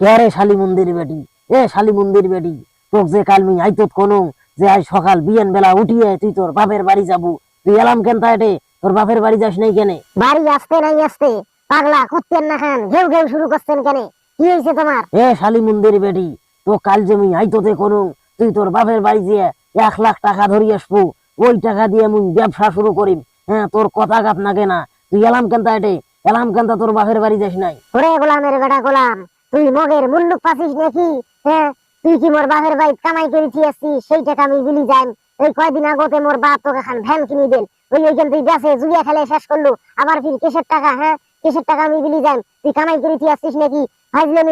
কে রে শালি মন্দির বেটি? এ শালি মন্দির বেটি তোক যে কাল মুই আইতত কোনো যে আজ সকাল বিয়ান বেলা উঠিয়ে তুই তোর বাপের বাড়ি যাব। তুই এলাম কেন তাইটে তোর বাপের বাড়ি যাস নাই কেনে? বাড়ি আসতে নাই আসতে পাগলা করতেন না খান ঘেউ ঘেউ শুরু করছেন কেন? কি হয়েছে তোমার? এ শালি মন্দির বেটি তো কাল যে মুই আইততে কোনো তুই তোর বাপের বাড়ি দিয়ে এক লাখ টাকা ধরি আসব। ওই টাকা দিয়ে মুই ব্যবসা শুরু করিম। হ্যাঁ তোর কথা গাপ না কেনা। তুই এলাম কেন তাইটে এলাম কেন তা তোর বাপের বাড়ি যাস নাই? ওরে গোলামের বেটা গোলাম তুই মগের মুল্লুক পাছিস নাকি? হ্যাঁ? তুই কি মোর বাপের বাড়ি কামাই করেছি আসছিস? সেই টাকা আমি বিলি যাই ওই কয়দিন আগতে মোর বাপ তোকে খান ভ্যান কিনে দেন। ওই ওইখান তুই বেসে জুলিয়া খেলে শেষ করল। আবার ফির কেসের টাকা হ্যাঁ? কেসের টাকা আমি বিলি যাই তুই কামাই করেছি আসছিস নাকি?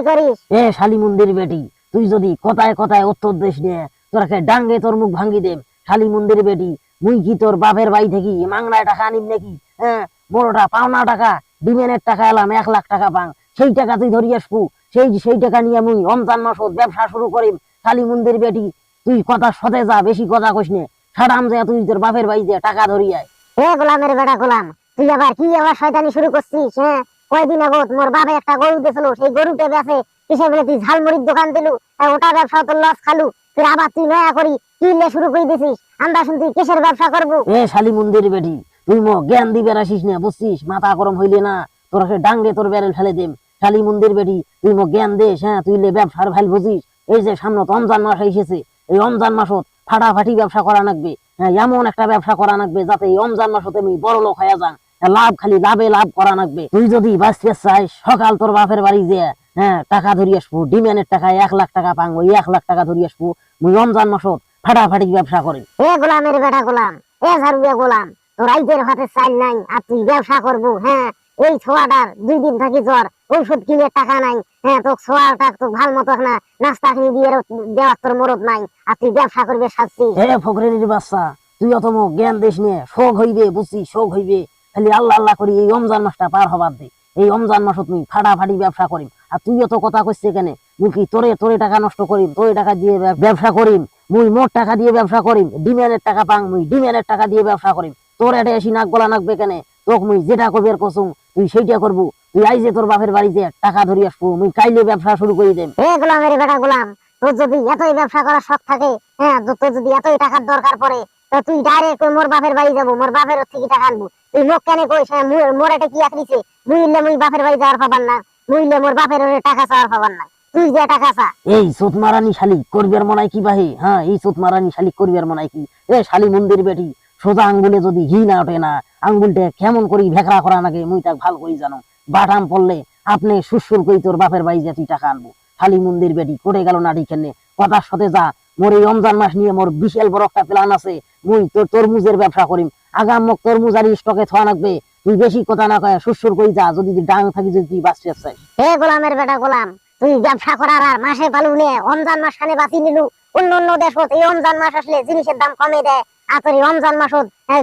করিস। এ শালি মন্দির বেটি, তুই যদি কথায় কথায় উত্তর দিস নে, তোরাকে ডাঙ্গে তোর মুখ ভাঙ্গি দেম। শালি মন্দির বেটি, মুই কি তোর বাপের বাড়ি থেকে মাংলায় টাকা আনিম নাকি? হ্যাঁ? বড়টা পাওনা টাকা ডিমেনের টাকা এলাম, এক লাখ টাকা পাং। সেই টাকা তুই ধরি আসব। সেই সেই টাকা নিয়ে মুই রমজান মাসত ব্যবসা শুরু করিম শালি মন্দির বেটি তুই কথা সতে যা বেশি কথা কইস নে। সারাম যে তুই তোর বাপের বাড়ি দিয়ে টাকা ধরি আয়। এ গোলামের বেটা গোলাম তুই আবার কি আবার শয়তানি শুরু করছিস হ্যাঁ? কয়দিন আগত মোর বাবা একটা গরু দিয়েছিল সেই বেচে কিসে বলে তুই ঝালমুড়ির দোকান দিলু ওটা ব্যবসা তোর লস খালু। তুই আবার তুই নয়া করি কি শুরু করে দিছিস? আমরা শুন তুই কিসের ব্যবসা করব? এ শালি মন্দির বেটি তুই মো জ্ঞান দিবে আসিস না বুঝছিস? মাথা গরম হইলে না তোর ডাঙ্গে তোর বেরেল ফেলে দেম। শালি মন্দির বেটি তুই মো জ্ঞান দেস হ্যাঁ তুই লে ব্যবসার ভালো বুঝিস। এই যে সামনে রমজান মাস এসেছে এই রমজান মাসত ফাটাফাটি ব্যবসা করা লাগবে হ্যাঁ এমন একটা ব্যবসা করা লাগবে যাতে এই রমজান মাসতে আমি বড় লোক হয়ে যান। হ্যাঁ, লাভ খালি লাভে লাভ করা লাগবে তুই যদি বাঁচতে চাস সকাল তোর বাপের বাড়ি যে হ্যাঁ টাকা ধরি আসব ডিমেনের টাকা এক লাখ টাকা পাঙ্গো এক লাখ টাকা ধরি আসব মুই রমজান মাসত ফাটাফাটি ব্যবসা করি। এ গোলামের বেটা গোলাম এ ঝাড়ুয়া গোলাম তোর রাইজের হাতে চাল নাই আর তুই ব্যবসা করব হ্যাঁ এই ছোয়াটার দুই দিন থাকি জ্বর, ঔষধ কিনে টাকা নাই। হ্যাঁ তোর ছোয়াটা তো ভালো মতো না, নাস্তা কিনে দিয়ে দেওয়ার তোর মরদ নাই। আর তুই ব্যবসা করবে সাজছি হে ফকরের বাচ্চা, তুই অত জ্ঞান দিস নিয়ে শোক হইবে, বুঝছি, শোক হইবে। খালি আল্লাহ আল্লাহ করি, এই রমজান মাসটা পার হবার দে। এই রমজান মাসত তুই ফাটাফাটি ব্যবসা করিম। আর তুই অত কথা কইছে কেন? মুই কি তোরে তোরে টাকা নষ্ট করিম? তোরে টাকা দিয়ে ব্যব- ব্যবসা করিম? মুই মোট টাকা দিয়ে ব্যবসা করিম? ডিমেনের টাকা পাং মুই, ডিমেনের টাকা দিয়ে ব্যবসা করিম। তোর এটা এসি নাক গলা নাকবে কেন? তোক মুই যেটা করবি আর কসুম। তুই সেইটা করব তুই আইজে তোর বাপের বাড়িতে টাকা ধরি আসব মুই কাইলে ব্যবসা শুরু করে দেম। এ গোলামের বেটা গোলাম তোর যদি এতই ব্যবসা করার শখ থাকে হ্যাঁ তোর যদি এতই টাকার দরকার পড়ে তো তুই ডাইরেক্ট মোর বাপের বাড়ি যাব মোর বাপের থেকে টাকা আনব? তুই লোক কেন কইস হ্যাঁ মোর এটা কি আখরিছে মুইলে মুই বাপের বাড়ি যাওয়ার পাবার না মুইলে মোর বাপের টাকা চাওয়ার পাবার না। তুই যে টাকা চা। এই সুত মারানি শালি করবিয়ার মনাই কি বাহে? হ্যাঁ এই সুত মারানি শালি করবিয়ার মনাই কি? এ শালি মন্দির বেটি সোজা আঙ্গুলে যদি ঘি না ওঠে না আঙ্গুলটা কেমন করি ভেকড়া করা নাকি মুই তাক ভালো করি জানো। বাটাম পড়লে আপনি সুসুর কই তোর বাপের বাড়ি যে তুই টাকা আনব। শালি মন্দির বেটি করে গেল নাটি কেনে কথার সাথে যা, মোর এই রমজান মাস নিয়ে মোর বিশাল বড় একটা প্ল্যান আছে। মুই তোর তরমুজের ব্যবসা করিম। আগাম মোক তরমুজ আর স্টকে থোয়া লাগবে। তুই বেশি কথা না কয় সুসুর কই যা, যদি ডাং থাকি যদি তুই বাঁচতে চাই হে গোলামের বেটা গোলাম, তুই ব্যবসা করার আর মাসে পালু নিয়ে রমজান মাস খানে বাঁচি নিলু। অন্য অন্য দেশ এই রমজান মাস আসলে জিনিসের দাম কমে দেয়। আর রমজান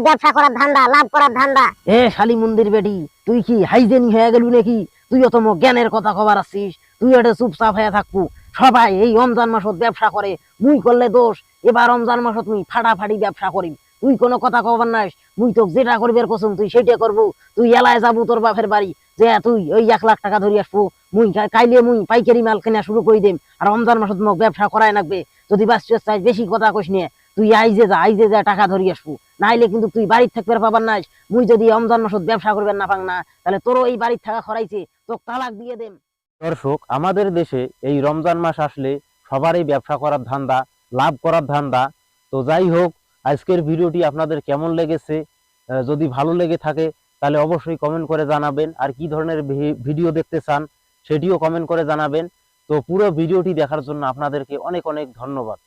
ব্যবসা করার ধান্দা, লাভ করার ধান্দা। এ, শালি মন্দির বেটি, তুই কি হয়ে নাকি? তুই জ্ঞানের কথা আসছিস? তুই এটা চুপচাপ হয়ে থাকব। সবাই এই রমজান মাসত ব্যবসা করে, মুই করলে দোষ। এবার রমজান মাসত ফাটাফাটি ব্যবসা করিম। তুই কোনো কথা কবার নাইস? মুই তো যেটা করবি কসম, তুই সেটা করব। তুই এলায় যাব তোর বাপের বাড়ি, যে তুই ওই এক লাখ টাকা ধরি আসব। মুই কাইলে মুই পাইকারি মাল কেনা শুরু করে দিম। আর রমজান মাসত মোক ব্যবসা করাই লাগবে যদি বাঁচতে চাই বেশি কথা কইস নিয়ে তুই আইজে যা আইজে যা টাকা ধরি আসব। নাইলে কিন্তু তুই বাড়ির থাকবে পাবার নাই মুই যদি রমজান মাসত ব্যবসা করবেন না পাং না, তাহলে তোরও এই বাড়ির থাকা খরাইছে। তোকে তালাক দিয়ে দেম। দর্শক, আমাদের দেশে এই রমজান মাস আসলে সবারই ব্যবসা করার ধান্দা, লাভ করার ধান্দা। তো যাই হোক, আজকের ভিডিওটি আপনাদের কেমন লেগেছে? যদি ভালো লেগে থাকে, তাহলে অবশ্যই কমেন্ট করে জানাবেন। আর কি ধরনের ভিডিও দেখতে চান, সেটিও কমেন্ট করে জানাবেন। তো পুরো ভিডিওটি দেখার জন্য আপনাদেরকে অনেক অনেক ধন্যবাদ।